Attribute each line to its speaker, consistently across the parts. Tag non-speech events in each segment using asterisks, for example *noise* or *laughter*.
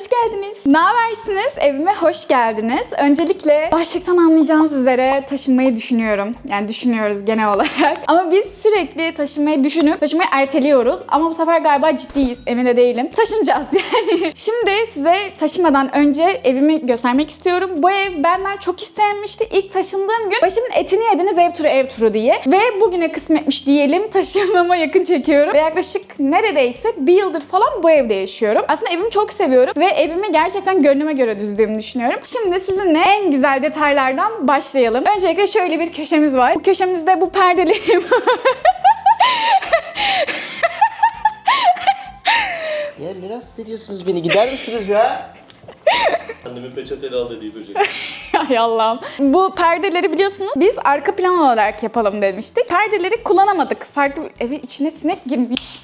Speaker 1: hoş geldiniz. Ne habersiniz? Evime hoş geldiniz. Öncelikle başlıktan anlayacağınız üzere taşınmayı düşünüyorum. Yani düşünüyoruz genel olarak. *laughs* Ama biz sürekli taşınmayı düşünüp taşınmayı erteliyoruz. Ama bu sefer galiba ciddiyiz. Emin de değilim. *laughs* Taşınacağız yani. Şimdi size taşımadan önce evimi göstermek istiyorum. Bu ev benden çok istenmişti. İlk taşındığım gün başımın etini yediniz ev turu ev turu diye. Ve bugüne kısmetmiş diyelim *laughs* taşınmama yakın çekiyorum. Ve yaklaşık neredeyse bir yıldır falan bu evde yaşıyorum. Aslında evimi çok seviyorum ve evimi gerçekten gönlüme göre düzdüğümü düşünüyorum. Şimdi sizinle en güzel detaylardan başlayalım. Öncelikle şöyle bir köşemiz var. Bu köşemizde bu perdelerim
Speaker 2: Ya ne rahatsız ediyorsunuz beni? Gider misiniz ya?
Speaker 3: Annemin peçeteli al dediği böcek. *laughs*
Speaker 1: Ay Allah'ım. Bu perdeleri biliyorsunuz biz arka plan olarak yapalım demiştik. Perdeleri kullanamadık. Farklı evi içine sinek girmiş.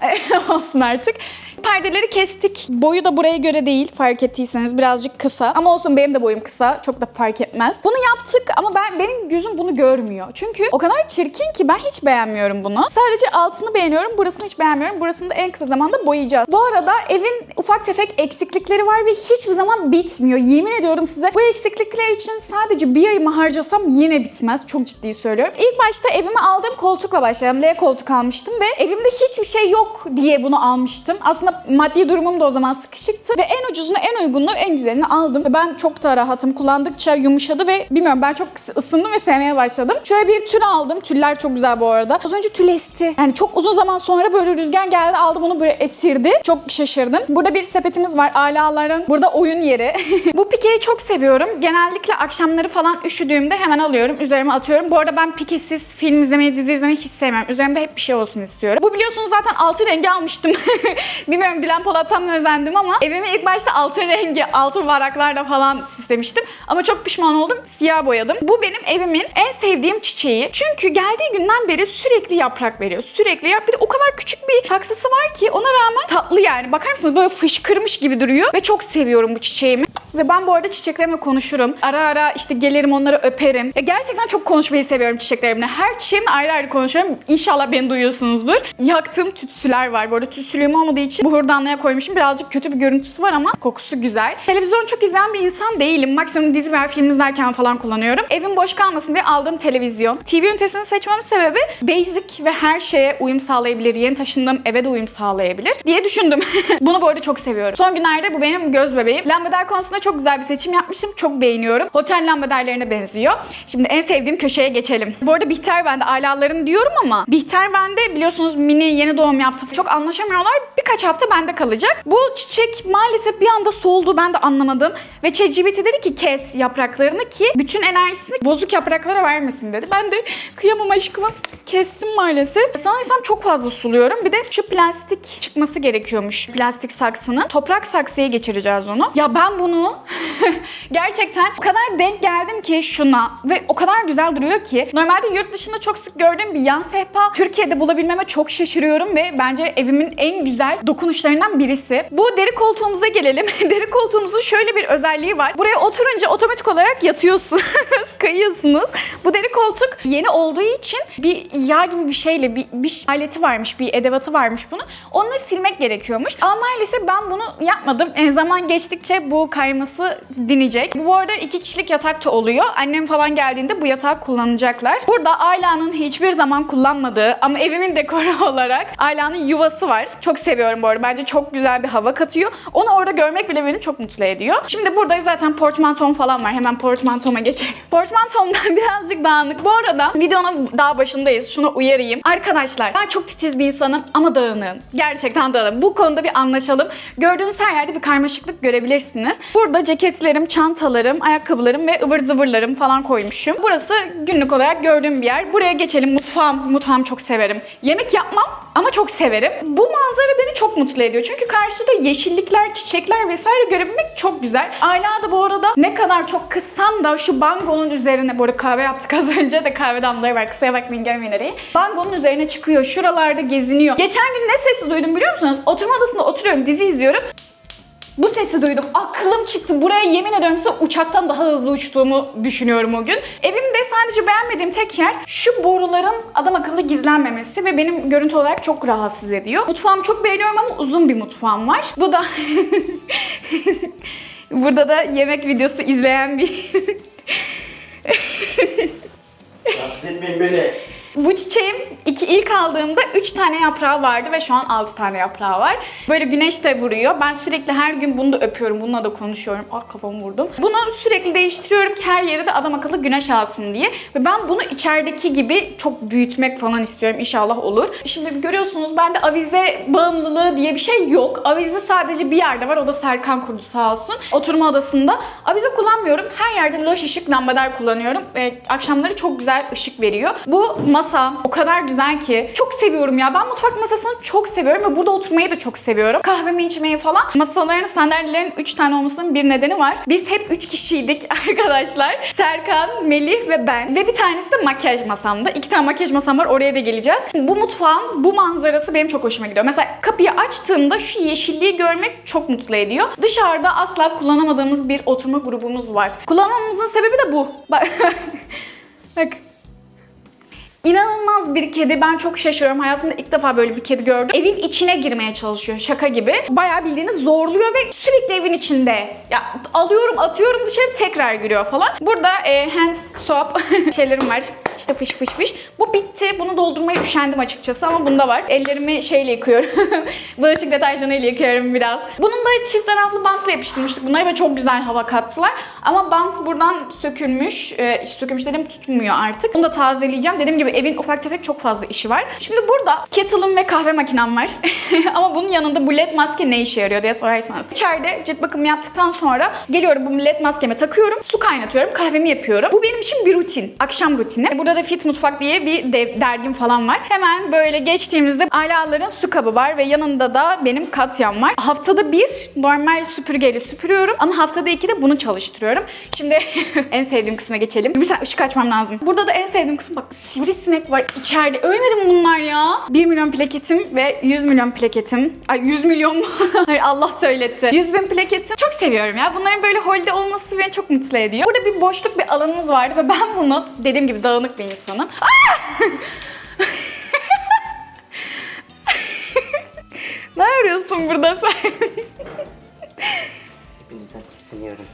Speaker 1: *laughs* olsun artık. Perdeleri kestik. Boyu da buraya göre değil fark ettiyseniz birazcık kısa. Ama olsun benim de boyum kısa. Çok da fark etmez. Bunu yaptık ama ben benim gözüm bunu görmüyor. Çünkü o kadar çirkin ki ben hiç beğenmiyorum bunu. Sadece altını beğeniyorum. Burasını hiç beğenmiyorum. Burasını da en kısa zamanda boyayacağız. Bu arada evin ufak tefek eksiklikleri var ve hiçbir zaman bitmiyor. Yemin ediyorum size bu eksiklikler için sadece bir ayımı harcasam yine bitmez. Çok ciddi söylüyorum. İlk başta evime aldığım koltukla başlayalım. L koltuk almıştım ve evimde hiçbir şey yok diye bunu almıştım. Aslında maddi durumum da o zaman sıkışıktı ve en ucuzunu, en uygununu, en güzelini aldım. Ve ben çok da rahatım. Kullandıkça yumuşadı ve bilmiyorum ben çok ısındım ve sevmeye başladım. Şöyle bir tül aldım. Tüller çok güzel bu arada. Az önce tül esti. Yani çok uzun zaman sonra böyle rüzgar geldi aldım onu böyle esirdi. Çok şaşırdım. Burada bir sepetimiz var. Alaların burada oyun yeri. *laughs* bu pikeyi çok seviyorum. Genellikle akşamları falan üşüdüğümde hemen alıyorum. Üzerime atıyorum. Bu arada ben pikesiz film izlemeyi, dizi izlemeyi hiç sevmem. Üzerimde hep bir şey olsun istiyorum. Bu biliyorsunuz zaten altı rengi almıştım. *laughs* Bilmiyorum Dilan Polat'tan mı özendim ama evimi ilk başta altın rengi, altın varaklarla falan süslemiştim. Ama çok pişman oldum. Siyah boyadım. Bu benim evimin en sevdiğim çiçeği. Çünkü geldiği günden beri sürekli yaprak veriyor. Sürekli yap. Bir de o kadar küçük bir saksısı var ki ona rağmen tatlı yani. Bakar mısınız böyle fışkırmış gibi duruyor. Ve çok seviyorum bu çiçeğimi. Ve ben bu arada çiçeklerimle konuşurum. Ara ara işte gelirim onları öperim. Ya gerçekten çok konuşmayı seviyorum çiçeklerimle. Her çiçeğimle ayrı ayrı konuşuyorum. İnşallah beni duyuyorsunuzdur. Yaktığım tütsüler var. Bu arada tütsülüğüm olmadığı için bu hurdanlığa koymuşum. Birazcık kötü bir görüntüsü var ama kokusu güzel. Televizyon çok izleyen bir insan değilim. Maksimum dizi veya film izlerken falan kullanıyorum. Evim boş kalmasın diye aldığım televizyon. TV ünitesini seçmemin sebebi basic ve her şeye uyum sağlayabilir. Yeni taşındığım eve de uyum sağlayabilir diye düşündüm. *laughs* Bunu bu arada çok seviyorum. Son günlerde bu benim göz bebeğim. Lambader konusunda çok güzel bir seçim yapmışım. Çok beğeniyorum. Otel lambaderlerine benziyor. Şimdi en sevdiğim köşeye geçelim. Bu arada Bihter bende alalarım diyorum ama Bihter bende biliyorsunuz mini yeni doğum yaptı. Çok anlaşamıyorlar. Birkaç hafta bende kalacak. Bu çiçek maalesef bir anda soldu. Ben de anlamadım. Ve ChatGPT dedi ki kes yapraklarını ki bütün enerjisini bozuk yapraklara vermesin dedi. Ben de kıyamam aşkıma kestim maalesef. Sanırsam çok fazla suluyorum. Bir de şu plastik çıkması gerekiyormuş. Plastik saksının. Toprak saksıya geçireceğiz onu. Ya ben bunu *laughs* gerçekten o kadar denk geldim ki şuna ve o kadar güzel duruyor ki. Normalde yurt dışında çok sık gördüğüm bir yan sehpa Türkiye'de bulabilmeme çok şaşırıyorum ve bence evimin en güzel dokunuşlarından birisi. Bu deri koltuğumuza gelelim. *laughs* deri koltuğumuzun şöyle bir özelliği var. Buraya oturunca otomatik olarak yatıyorsunuz, *laughs* kayıyorsunuz. Bu deri koltuk yeni olduğu için bir yağ gibi bir şeyle bir, bir aleti varmış, bir edevatı varmış bunun. Onunla silmek gerekiyormuş. Ama maalesef ben bunu yapmadım. En zaman geçtikçe bu kayması dinecek. Bu, bu arada iki kişilik yatak da oluyor. Annem falan geldiğinde bu yatağı kullanacaklar. Burada Ayla'nın hiçbir zaman kullanmadığı ama evimin dekoru *laughs* olarak Ayla'nın yuvası var. Çok seviyorum bu arada. Bence çok güzel bir hava katıyor. Onu orada görmek bile beni çok mutlu ediyor. Şimdi burada zaten portmantom falan var. Hemen portmantoma geçelim. *laughs* Portmantomdan *laughs* birazcık dağınık. Bu arada videonun daha başındayız. Şunu uyarayım. Arkadaşlar ben çok titiz bir insanım ama dağınığım. Gerçekten dağınığım. Bu konuda bir anlaşalım. Gördüğünüz her yerde bir karmaşıklık görebilirsiniz. Burada ceketlerim, çantalarım, ayakkabılarım ve ıvır zıvırlarım falan koymuşum. Burası günlük olarak gördüğüm bir yer. Buraya geçelim. Mutfağım. Mutfağımı çok severim. Yemek yapmam ama çok severim. Bu manzara beni çok mutlu ediyor. Çünkü karşıda yeşillikler, çiçekler vesaire görebilmek çok güzel. Ayla da bu arada ne kadar çok kıssam da şu bangonun üzerine, bu arada kahve yaptık az önce de kahve damlaları var. Kısaya bakmayın görmeyin arayı. Bangonun üzerine çıkıyor. Şuralarda geziniyor. Geçen gün ne sesi duydum biliyor musunuz? Oturma odasında oturuyorum, dizi izliyorum. Bu sesi duydum. Aklım çıktı. Buraya yemin ediyorum size uçaktan daha hızlı uçtuğumu düşünüyorum o gün. Evimde sadece beğenmediğim tek yer şu boruların adam akıllı gizlenmemesi ve benim görüntü olarak çok rahatsız ediyor. Mutfağımı çok beğeniyorum ama uzun bir mutfağım var. Bu da *laughs* Burada da yemek videosu izleyen bir
Speaker 2: Rahatsız etmeyin beni.
Speaker 1: Bu çiçeğim iki ilk aldığımda 3 tane yaprağı vardı ve şu an 6 tane yaprağı var. Böyle güneş de vuruyor. Ben sürekli her gün bunu da öpüyorum. Bununla da konuşuyorum. Ah kafamı vurdum. Bunu sürekli değiştiriyorum ki her yere de adam akıllı güneş alsın diye. Ve ben bunu içerideki gibi çok büyütmek falan istiyorum. İnşallah olur. Şimdi görüyorsunuz bende avize bağımlılığı diye bir şey yok. Avize sadece bir yerde var. O da Serkan kurdu sağ olsun. Oturma odasında. Avize kullanmıyorum. Her yerde loş ışık lambader kullanıyorum. Ve akşamları çok güzel ışık veriyor. Bu masa o kadar güzel ki. Çok seviyorum ya. Ben mutfak masasını çok seviyorum ve burada oturmayı da çok seviyorum. Kahvemi içmeyi falan. Masaların, sandalyelerin 3 tane olmasının bir nedeni var. Biz hep 3 kişiydik *laughs* arkadaşlar. Serkan, Melih ve ben. Ve bir tanesi de makyaj masamda. İki tane makyaj masam var. Oraya da geleceğiz. Bu mutfağın bu manzarası benim çok hoşuma gidiyor. Mesela kapıyı açtığımda şu yeşilliği görmek çok mutlu ediyor. Dışarıda asla kullanamadığımız bir oturma grubumuz var. Kullanmamızın sebebi de bu. Bak. *laughs* Bak. İnanılmaz bir kedi. Ben çok şaşırıyorum. Hayatımda ilk defa böyle bir kedi gördüm. Evin içine girmeye çalışıyor şaka gibi. Bayağı bildiğiniz zorluyor ve sürekli evin içinde. Ya alıyorum atıyorum dışarı tekrar giriyor falan. Burada e, hands soap *laughs* şeylerim var. İşte fış fış fış. Bu bitti. Bunu doldurmaya üşendim açıkçası ama bunda var. Ellerimi şeyle yıkıyorum. *laughs* Bulaşık deterjanıyla yıkıyorum biraz. Bunun da çift taraflı bantla yapıştırmıştık bunları ve çok güzel hava kattılar. Ama bant buradan sökülmüş. E, sökülmüş dedim tutmuyor artık. Bunu da tazeleyeceğim. Dediğim gibi evin ufak tefek çok fazla işi var. Şimdi burada kettle'ım ve kahve makinem var. *laughs* Ama bunun yanında bu led maske ne işe yarıyor diye sorarsanız. İçeride cilt bakımı yaptıktan sonra geliyorum bu led maskeme takıyorum. Su kaynatıyorum. Kahvemi yapıyorum. Bu benim için bir rutin. Akşam rutini. Burada da Fit Mutfak diye bir dev- dergim falan var. Hemen böyle geçtiğimizde Alaların su kabı var ve yanında da benim Katya'm var. Haftada bir normal süpürgeyle süpürüyorum ama haftada iki de bunu çalıştırıyorum. Şimdi *laughs* en sevdiğim kısma geçelim. Bir saniye ışık açmam lazım. Burada da en sevdiğim kısım bak sivrisinek var içeride. Ölmedi mi bunlar ya? 1 milyon plaketim ve 100 milyon plaketim. Ay 100 milyon mu? *laughs* Hayır Allah söyletti. 100 bin plaketim. Çok seviyorum ya. Bunların böyle holde olması beni çok mutlu ediyor. Burada bir boşluk bir alanımız vardı ve ben bunu dediğim gibi dağınık bir insanım. *laughs* ne arıyorsun burada sen?
Speaker 2: Hepinizden tiksiniyorum.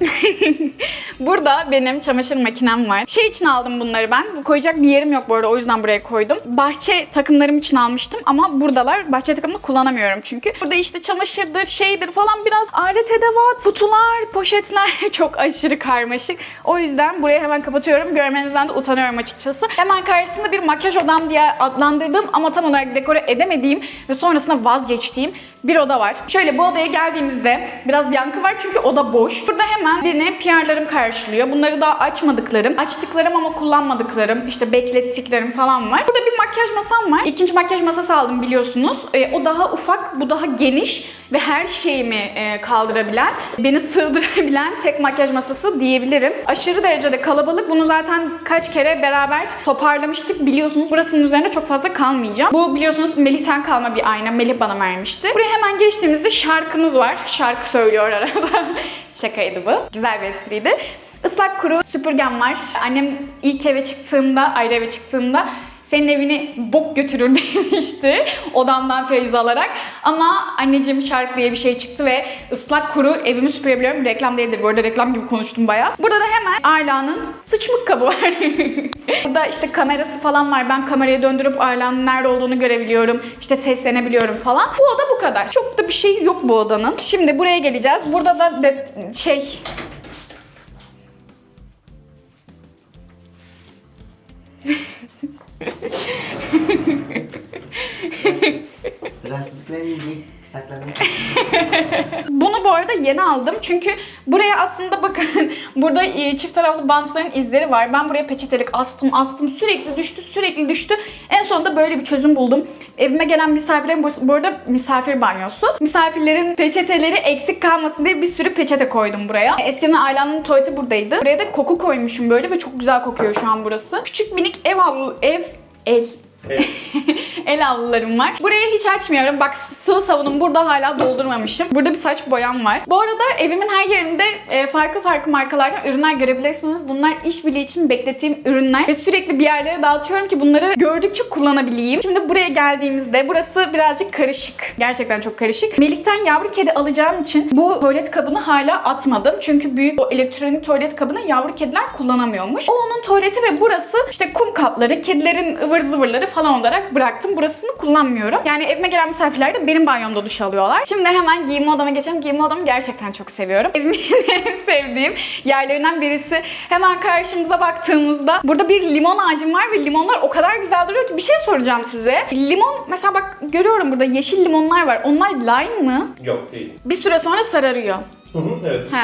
Speaker 2: *laughs*
Speaker 1: Burada benim çamaşır makinem var. Şey için aldım bunları ben. Koyacak bir yerim yok bu arada o yüzden buraya koydum. Bahçe takımlarım için almıştım ama buradalar. Bahçe takımını kullanamıyorum çünkü. Burada işte çamaşırdır, şeydir falan biraz alet edevat, kutular, poşetler *laughs* çok aşırı karmaşık. O yüzden burayı hemen kapatıyorum. Görmenizden de utanıyorum açıkçası. Hemen karşısında bir makyaj odam diye adlandırdığım ama tam olarak dekore edemediğim ve sonrasında vazgeçtiğim bir oda var. Şöyle bu odaya geldiğimizde biraz yankı var çünkü oda boş. Burada hemen beni PR'larım karşılıyor. Bunları daha açmadıklarım, açtıklarım ama kullanmadıklarım, işte beklettiklerim falan var. Burada bir makyaj masam var. İkinci makyaj masası aldım biliyorsunuz. E, o daha ufak, bu daha geniş ve her şeyimi e, kaldırabilen, beni sığdırabilen tek makyaj masası diyebilirim. Aşırı derecede kalabalık. Bunu zaten kaç kere beraber toparlamıştık biliyorsunuz. Burasının üzerinde çok fazla kalmayacağım. Bu biliyorsunuz Melih'ten kalma bir ayna. Melih bana vermişti. Buraya hemen geçtiğimizde şarkımız var. Şarkı söylüyor arada. *laughs* Şakaydı bu. Güzel bir espriydi. Islak kuru süpürgem var. Annem ilk eve çıktığımda, ayrı eve çıktığımda senin evini bok götürür *laughs* demişti odamdan feyz alarak. Ama anneciğim şarkı diye bir şey çıktı ve ıslak kuru evimi süpürebiliyorum. Reklam değildir bu arada reklam gibi konuştum bayağı. Burada da hemen Ayla'nın sıçmık kabı var. *laughs* Burada işte kamerası falan var. Ben kamerayı döndürüp Ayla'nın nerede olduğunu görebiliyorum. İşte seslenebiliyorum falan. Bu oda bu kadar. Çok da bir şey yok bu odanın. Şimdi buraya geleceğiz. Burada da de, şey
Speaker 2: Rahatsızlık vermeyin diye saklandım. *laughs*
Speaker 1: Bunu bu arada yeni aldım çünkü buraya aslında bakın *laughs* burada e, çift taraflı bantların izleri var. Ben buraya peçetelik astım astım sürekli düştü sürekli düştü. En sonunda böyle bir çözüm buldum. Evime gelen misafirlerin bu, bu arada misafir banyosu. Misafirlerin peçeteleri eksik kalmasın diye bir sürü peçete koydum buraya. Eskiden Ayla'nın tuvaleti buradaydı. Buraya da koku koymuşum böyle ve çok güzel kokuyor şu an burası. Küçük minik ev havlu ev el
Speaker 3: Evet. *laughs*
Speaker 1: El havlularım var. Burayı hiç açmıyorum. Bak sıvı sabunum burada hala doldurmamışım. Burada bir saç boyam var. Bu arada evimin her yerinde e, farklı farklı markalardan ürünler görebilirsiniz. Bunlar işbirliği için beklettiğim ürünler ve sürekli bir yerlere dağıtıyorum ki bunları gördükçe kullanabileyim. Şimdi buraya geldiğimizde burası birazcık karışık. Gerçekten çok karışık. Melik'ten yavru kedi alacağım için bu tuvalet kabını hala atmadım. Çünkü büyük o elektronik tuvalet kabını yavru kediler kullanamıyormuş. O onun tuvaleti ve burası işte kum kapları, kedilerin ıvır zıvırları falan olarak bıraktım. Burasını kullanmıyorum. Yani evime gelen misafirler de benim banyomda duş alıyorlar. Şimdi hemen giyinme odama geçelim. Giyinme odamı gerçekten çok seviyorum. Evimin *laughs* en sevdiğim yerlerinden birisi. Hemen karşımıza baktığımızda burada bir limon ağacım var ve limonlar o kadar güzel duruyor ki bir şey soracağım size. Limon mesela bak görüyorum burada yeşil limonlar var. Onlar lime mı?
Speaker 3: Yok değil.
Speaker 1: Bir süre sonra sararıyor.
Speaker 3: Hı hı, evet.
Speaker 1: He.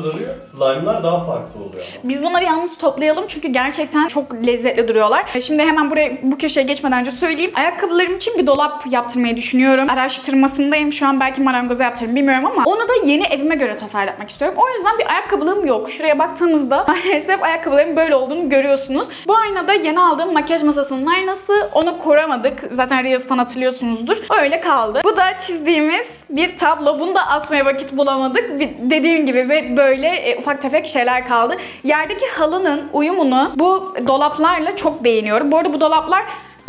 Speaker 3: arıyor? Lime'lar daha farklı oluyor ama.
Speaker 1: Biz bunları yalnız toplayalım çünkü gerçekten çok lezzetli duruyorlar. E, Şimdi hemen buraya bu köşeye geçmeden önce söyleyeyim. Ayakkabılarım için bir dolap yaptırmayı düşünüyorum. Araştırmasındayım. Şu an belki marangoza yaptırırım bilmiyorum ama onu da yeni evime göre tasarlatmak istiyorum. O yüzden bir ayakkabılığım yok. Şuraya baktığınızda *laughs* maalesef ayakkabılarım böyle olduğunu görüyorsunuz. Bu aynada yeni aldığım makyaj masasının aynası. Onu koramadık. Zaten Reels'tan hatırlıyorsunuzdur. Öyle kaldı. Bu da çizdiğimiz bir tablo. Bunu da asmaya vakit bulamadık. Bir- Dediğim gibi ve böyle e, ufak tefek şeyler kaldı. Yerdeki halının uyumunu bu dolaplarla çok beğeniyorum. Bu arada bu dolaplar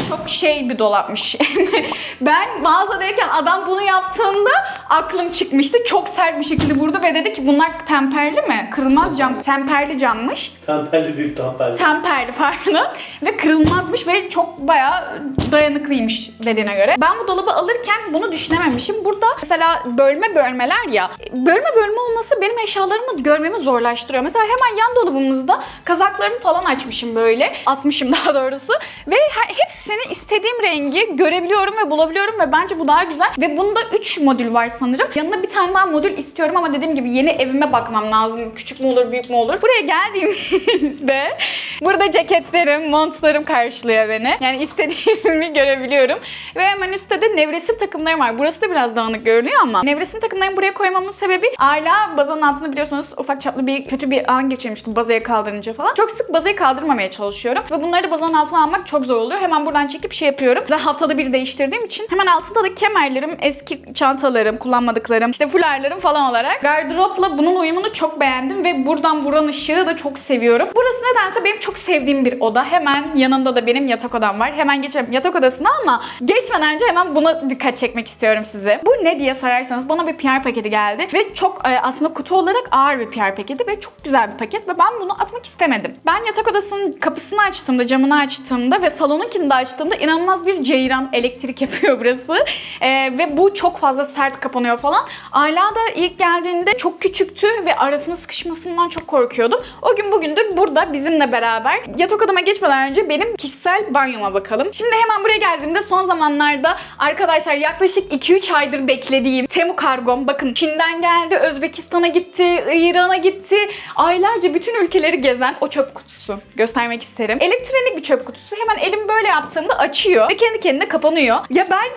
Speaker 1: çok şey bir dolapmış. *laughs* ben mağazadayken adam bunu yaptığında aklım çıkmıştı. Çok sert bir şekilde vurdu ve dedi ki bunlar temperli mi? Kırılmaz cam. Temperli cammış.
Speaker 3: Temperli değil, temperli.
Speaker 1: Temperli *laughs* pardon. Ve kırılmazmış ve çok bayağı dayanıklıymış dediğine göre. Ben bu dolabı alırken bunu düşünememişim. Burada mesela bölme bölmeler ya. Bölme bölme olması benim eşyalarımı görmemi zorlaştırıyor. Mesela hemen yan dolabımızda kazaklarımı falan açmışım böyle. Asmışım *laughs* daha doğrusu. Ve her, hepsini istediğim rengi görebiliyorum ve bulabiliyorum ve bence bu daha güzel. Ve bunda 3 modül var sanırım. Yanına bir tane daha modül istiyorum ama dediğim gibi yeni evime bakmam lazım. Küçük mü olur, büyük mü olur? Buraya geldiğimizde *laughs* burada ceketlerim, montlarım karşılıyor beni. Yani istediğimi *laughs* görebiliyorum. Ve hemen üstte de nevresim takımlarım var. Burası da biraz dağınık görünüyor ama nevresim takımlarımı buraya koymamın sebebi Ayla bazanın altında biliyorsunuz ufak çaplı bir kötü bir an geçirmiştim bazaya kaldırınca falan. Çok sık bazayı kaldırmamaya çalışıyorum ve bunları da bazanın altına almak çok zor oluyor. Hemen buradan çekip şey yapıyorum. Zaten haftada bir değiştirdiğim için hemen altında da kemerlerim, eski çantalarım, kullanmadıklarım, işte fularlarım falan olarak. Gardıropla bunun uyumunu çok beğendim ve buradan vuran ışığı da çok seviyorum. Burası nedense benim çok sevdiğim bir oda. Hemen yanında da benim yatak odam var. Hemen geçelim yatak odasına ama geçmeden önce hemen buna dikkat çekmek istiyorum size. Bu ne diye sorarsanız bana bir PR paketi geldi ve çok e, aslında kutu olarak ağır bir PR paketi ve çok güzel bir paket ve ben bunu atmak istemedim. Ben yatak odasının kapısını açtığımda, camını açtığımda ve salonunkini de açtığımda inanılmaz bir ceyran elektrik *laughs* yapıyor burası. E, ve bu çok fazla sert kapanıyor falan. Ayla da ilk geldiğinde çok küçüktü ve arasına sıkışmasından çok korkuyordum. O gün bugündür burada bizimle beraber. Yatak odama geçmeden önce benim kişisel banyoma bakalım. Şimdi hemen buraya geldiğimde son zamanlarda arkadaşlar yaklaşık 2-3 aydır beklediğim Temu kargom bakın Çin'den geldi, Özbekistan'a gitti, İran'a gitti. Aylarca bütün ülkeleri gezen o çöp kutusu. Göstermek isterim. Elektronik bir çöp kutusu. Hemen elim böyle yaptığımda açıyor ve kendi kendine kapanıyor. Ya ben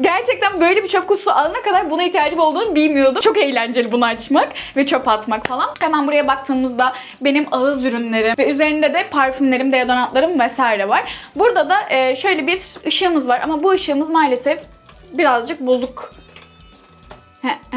Speaker 1: *laughs* gerçekten böyle bir çöp kutusu alana kadar buna ihtiyacım olduğunu bilmiyordum. Çok eğlenceli bunu açmak ve çöp atmak falan. Hemen buraya baktığımızda benim ağız ürünlerim ve üzerinde de parfümlerim, deodorantlarım vesaire var. Burada da e, şöyle bir ışığımız var ama bu ışığımız maalesef birazcık bozuk. *laughs*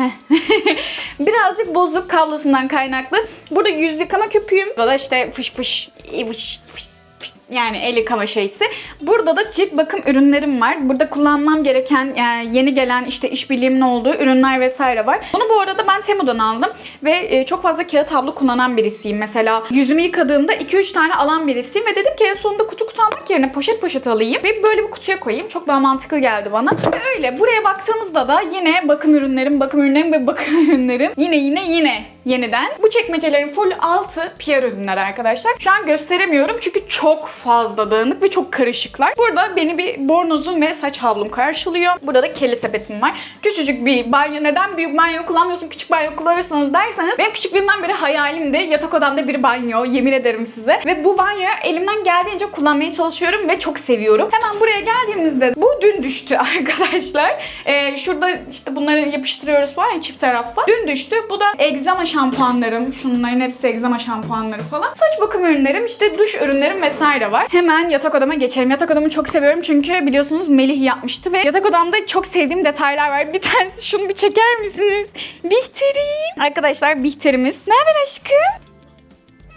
Speaker 1: Birazcık bozuk kablosundan kaynaklı. Burada yüz yıkama köpüğüm. Burada da işte fış fış, fış fış fış, yani el yıkama şeysi. Burada da cilt bakım ürünlerim var. Burada kullanmam gereken yani yeni gelen işte işbirliğimin olduğu ürünler vesaire var. Bunu bu arada ben Temu'dan aldım ve e, çok fazla kağıt havlu kullanan birisiyim. Mesela yüzümü yıkadığımda 2-3 tane alan birisiyim ve dedim ki en sonunda kutu kutu almak yerine poşet poşet alayım ve böyle bir kutuya koyayım. Çok daha mantıklı geldi bana. Ve öyle buraya baktığımızda da yine bakım ürünlerim, bakım ürünlerim ve bakım *laughs* ürünlerim yine yine yine yeniden. Bu çekmecelerin full altı PR ürünler arkadaşlar. Şu an gösteremiyorum çünkü çok fazla dağınık ve çok karışıklar. Burada beni bir bornozum ve saç havlum karşılıyor. Burada da kirli sepetim var. Küçücük bir banyo. Neden büyük banyo kullanmıyorsun, küçük banyo kullanırsınız derseniz benim küçüklüğümden beri hayalimdi yatak odamda bir banyo. Yemin ederim size. Ve bu banyoyu elimden geldiğince kullanmaya çalışıyorum ve çok seviyorum. Hemen buraya geldiğimizde bu dün düştü *laughs* arkadaşlar. Ee, şurada işte bunları yapıştırıyoruz falan çift taraflı. Dün düştü. Bu da egzama şampuanlarım. Şunların hepsi egzama şampuanları falan. Saç bakım ürünlerim, işte duş ürünlerim vesaire var. Hemen yatak odama geçelim. Yatak odamı çok seviyorum çünkü biliyorsunuz Melih yapmıştı ve yatak odamda çok sevdiğim detaylar var. Bir tanesi şunu bir çeker misiniz? Bihter'im. Arkadaşlar Bihter'imiz. Ne haber aşkım?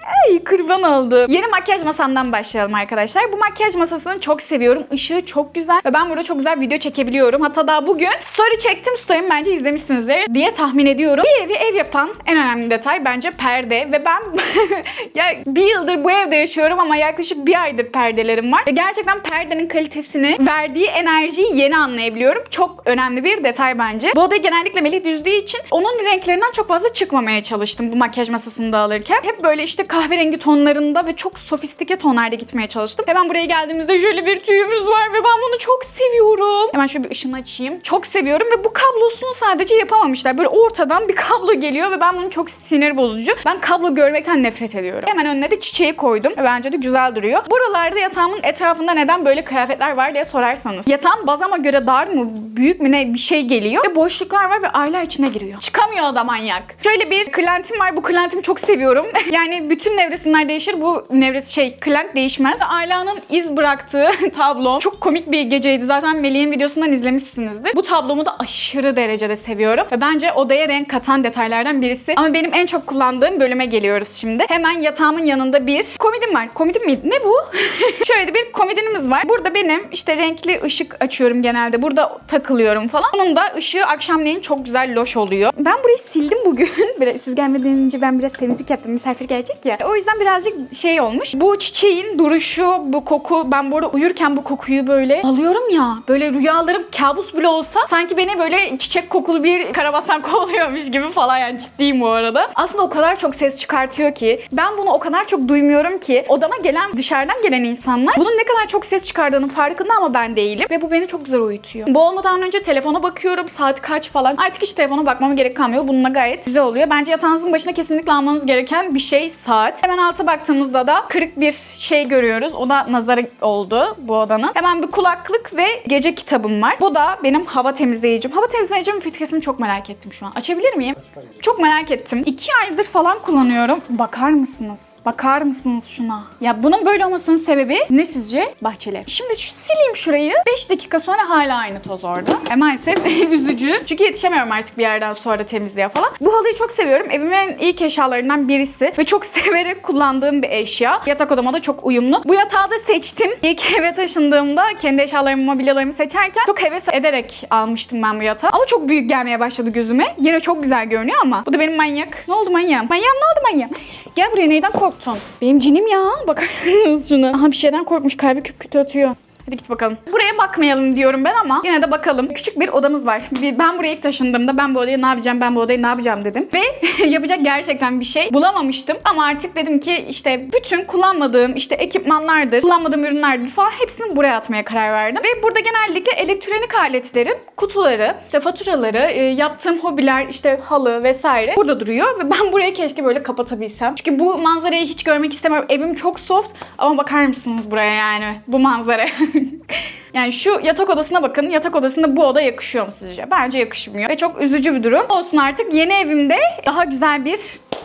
Speaker 1: Ay kurban oldu. Yeni makyaj masamdan başlayalım arkadaşlar. Bu makyaj masasını çok seviyorum. Işığı çok güzel ve ben burada çok güzel video çekebiliyorum. Hatta daha bugün story çektim. Story'mi bence izlemişsinizdir diye tahmin ediyorum. Bir evi ev yapan en önemli detay bence perde ve ben *laughs* ya bir yıldır bu evde yaşıyorum ama yaklaşık bir aydır perdelerim var. Ve gerçekten perdenin kalitesini, verdiği enerjiyi yeni anlayabiliyorum. Çok önemli bir detay bence. Bu odayı genellikle Melih düzdüğü için onun renklerinden çok fazla çıkmamaya çalıştım bu makyaj masasını da alırken. Hep böyle işte kahverengi tonlarında ve çok sofistike tonlarda gitmeye çalıştım. Hemen buraya geldiğimizde şöyle bir tüyümüz var ve ben bunu çok seviyorum. Hemen şöyle bir ışını açayım. Çok seviyorum ve bu kablosunu sadece yapamamışlar. Böyle ortadan bir kablo geliyor ve ben bunu çok sinir bozucu. Ben kablo görmekten nefret ediyorum. Hemen önüne de çiçeği koydum ve bence de güzel duruyor. Buralarda yatağımın etrafında neden böyle kıyafetler var diye sorarsanız. Yatağım bazama göre dar mı, büyük mü ne bir şey geliyor ve boşluklar var ve ayla içine giriyor. Çıkamıyor o da manyak. Şöyle bir klentim var. Bu klentimi çok seviyorum. *laughs* yani bütün nevresimler değişir. Bu nevres şey klent değişmez. Ayla'nın iz bıraktığı *laughs* tablo. Çok komik bir geceydi. Zaten Melih'in videosundan izlemişsinizdir. Bu tablomu da aşırı derecede seviyorum. Ve bence odaya renk katan detaylardan birisi. Ama benim en çok kullandığım bölüme geliyoruz şimdi. Hemen yatağımın yanında bir komedim var. Komedim miydi? Ne bu? *laughs* Şöyle bir komedinimiz var. Burada benim işte renkli ışık açıyorum genelde. Burada takılıyorum falan. Onun da ışığı akşamleyin çok güzel loş oluyor. Ben burayı sildim bugün. *laughs* Siz gelmeden önce ben biraz temizlik yaptım. Misafir gelecek ya. O yüzden birazcık şey olmuş. Bu çiçeğin duruşu, bu koku. Ben bu arada uyurken bu kokuyu böyle alıyorum ya. Böyle rüyalarım kabus bile olsa sanki beni böyle çiçek kokulu bir karabasan *laughs* kovalıyormuş gibi falan yani ciddiyim bu arada. Aslında o kadar çok ses çıkartıyor ki ben bunu o kadar çok duymuyorum ki odama gelen dışarıdan gelen insanlar bunun ne kadar çok ses çıkardığının farkında ama ben değilim ve bu beni çok güzel uyutuyor. Bu olmadan önce telefona bakıyorum saat kaç falan. Artık hiç telefona bakmama gerek kalmıyor. Bununla gayet güzel oluyor. Bence yatağınızın başına kesinlikle almanız gereken bir şey saat. Hemen alta baktığımızda da kırık bir şey görüyoruz. O da nazarı oldu bu odanın. Hemen bir kulaklık ve gece kitabım var. Bu da benim hava temizleyicim. Hava temizleyicim filtresini çok merak ettim şu an. Açabilir miyim? Çok merak ettim. İki aydır falan kullanıyorum. Bakar mısınız? Bakar mısınız şuna? Ya bunun böyle olmasının sebebi ne sizce? Bahçeli. Şimdi şu sileyim şurayı. 5 dakika sonra hala aynı toz orada. E maalesef *laughs* üzücü. Çünkü yetişemiyorum artık bir yerden sonra temizliğe falan. Bu halıyı çok seviyorum. Evimin ilk eşyalarından birisi ve çok *laughs* severek kullandığım bir eşya. Yatak odama da çok uyumlu. Bu yatağı da seçtim. İlk *laughs* eve taşındığımda kendi eşyalarımı, mobilyalarımı seçerken çok heves ederek almıştım ben bu yatağı. Ama çok büyük gelmeye başladı gözüme. Yine çok güzel görünüyor ama. Bu da benim manyak. Ne oldu manyağım? Manyağım ne oldu manyağım? Gel buraya neyden korktun? Benim cinim ya. Bakar mısınız şuna? Aha bir şeyden korkmuş. Kalbi küp küt atıyor. Hadi git bakalım. Buraya bakmayalım diyorum ben ama yine de bakalım. Küçük bir odamız var. Ben buraya ilk taşındığımda ben bu odayı ne yapacağım, ben bu odayı ne yapacağım dedim. Ve *laughs* yapacak gerçekten bir şey bulamamıştım. Ama artık dedim ki işte bütün kullanmadığım işte ekipmanlardır, kullanmadığım ürünlerdir falan hepsini buraya atmaya karar verdim. Ve burada genellikle elektronik aletlerin kutuları, işte faturaları, e, yaptığım hobiler, işte halı vesaire burada duruyor. Ve ben burayı keşke böyle kapatabilsem. Çünkü bu manzarayı hiç görmek istemiyorum. Evim çok soft ama bakar mısınız buraya yani bu manzara. *laughs* *laughs* yani şu yatak odasına bakın. Yatak odasında bu oda yakışıyor mu sizce? Bence yakışmıyor. Ve çok üzücü bir durum. Olsun artık yeni evimde daha güzel bir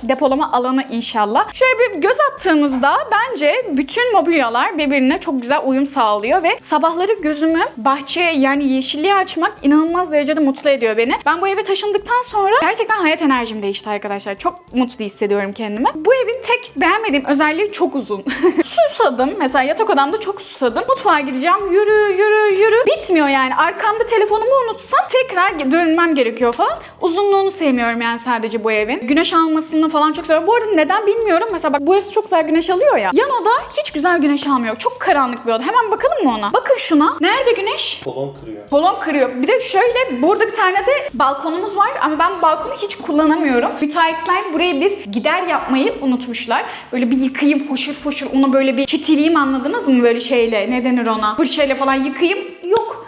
Speaker 1: depolama alanı inşallah. Şöyle bir göz attığımızda bence bütün mobilyalar birbirine çok güzel uyum sağlıyor ve sabahları gözümü bahçeye yani yeşilliğe açmak inanılmaz derecede mutlu ediyor beni. Ben bu eve taşındıktan sonra gerçekten hayat enerjim değişti arkadaşlar. Çok mutlu hissediyorum kendimi. Bu evin tek beğenmediğim özelliği çok uzun. *laughs* susadım. Mesela yatak odamda çok susadım. Mutfağa gideceğim. Yürü yürü yürü. Bitmiyor yani. Arkamda telefonumu unutsam tekrar dönmem gerekiyor falan. Uzunluğunu sevmiyorum yani sadece bu evin. Güneş almasını falan çok seviyorum. Bu arada neden bilmiyorum. Mesela bak burası çok güzel güneş alıyor ya. Yan oda hiç güzel güneş almıyor. Çok karanlık bir oda. Hemen bakalım mı ona? Bakın şuna. Nerede güneş?
Speaker 3: Kolon kırıyor.
Speaker 1: Kolon kırıyor. Bir de şöyle burada bir tane de balkonumuz var ama ben balkonu hiç kullanamıyorum. Müteahhitler buraya bir gider yapmayı unutmuşlar. Böyle bir yıkayayım foşur foşur onu böyle bir çitileyim anladınız mı böyle şeyle ne denir ona? Fırçayla falan yıkayayım.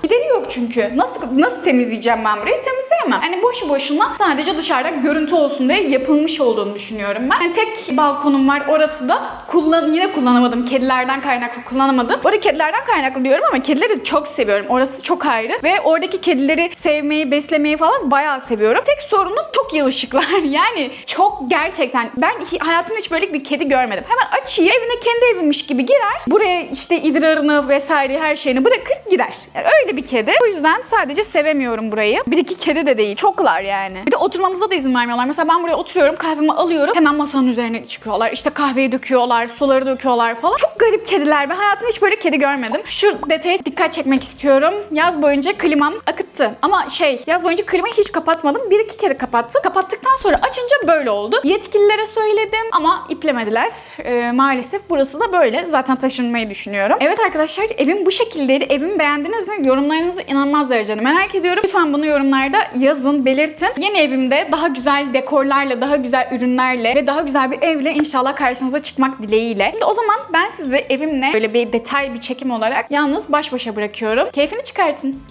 Speaker 1: Gideri yok çünkü. Nasıl nasıl temizleyeceğim ben burayı? Temizle sevmem. Yani boşu boşuna sadece dışarıda görüntü olsun diye yapılmış olduğunu düşünüyorum ben. Yani tek balkonum var orası da kullan yine kullanamadım. Kedilerden kaynaklı kullanamadım. Orada kedilerden kaynaklı diyorum ama kedileri çok seviyorum. Orası çok ayrı ve oradaki kedileri sevmeyi, beslemeyi falan bayağı seviyorum. Tek sorunum çok yılışıklar. *laughs* Yani çok gerçekten ben hayatımda hiç böyle bir kedi görmedim. Hemen açıyı evine kendi evimmiş gibi girer. Buraya işte idrarını vesaire her şeyini bırakır gider. Yani öyle bir kedi. O yüzden sadece sevemiyorum burayı. Bir iki kedi de değil. Çoklar yani. Bir de oturmamıza da izin vermiyorlar. Mesela ben buraya oturuyorum kahvemi alıyorum. Hemen masanın üzerine çıkıyorlar. İşte kahveyi döküyorlar, suları döküyorlar falan. Çok garip kediler. Ben hayatımda hiç böyle kedi görmedim. Şu detaya dikkat çekmek istiyorum. Yaz boyunca klimam akıttı. Ama şey yaz boyunca klimayı hiç kapatmadım. Bir iki kere kapattım. Kapattıktan sonra açınca böyle oldu. Yetkililere söyledim ama iplemediler. Ee, maalesef burası da böyle. Zaten taşınmayı düşünüyorum. Evet arkadaşlar evim bu şekildeydi. Evimi beğendiniz mi? Yorumlarınızı inanılmaz derecede merak ediyorum. Lütfen bunu yorumlarda yazın, belirtin. Yeni evimde daha güzel dekorlarla, daha güzel ürünlerle ve daha güzel bir evle inşallah karşınıza çıkmak dileğiyle. Şimdi o zaman ben sizi evimle böyle bir detay bir çekim olarak yalnız baş başa bırakıyorum. Keyfini çıkartın.